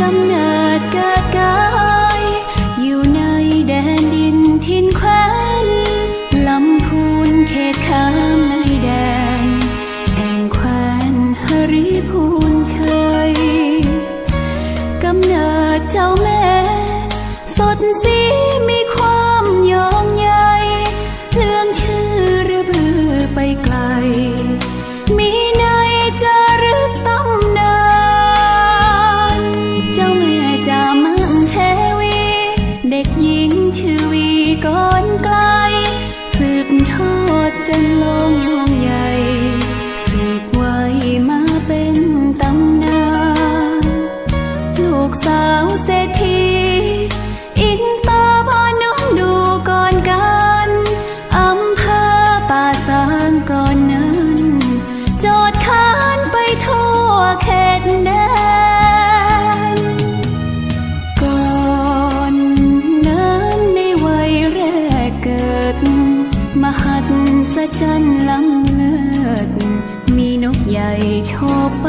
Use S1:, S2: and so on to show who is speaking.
S1: กำเนิดเกิดกาย อยู่ในแดนดินทินแคว้นลำพูนเขตขามในแดนแห่งแคว้นหริพูนเชยกำเนิดเจ้าแม่สดสี ด็กหญิงชื่อวีก่อนไกล สืบทอดจนลงยงใหญ่สืบไว้มาเป็นตำนานลูกสาวเศรษฐีอินตาพาน้องดูก่อนกันอำเภอป่าสางก่อนนั้น โจดขานไปทั่วเขตแด มหัศจรรย์ล้ำเลิศมีนกใหญ่โชบไป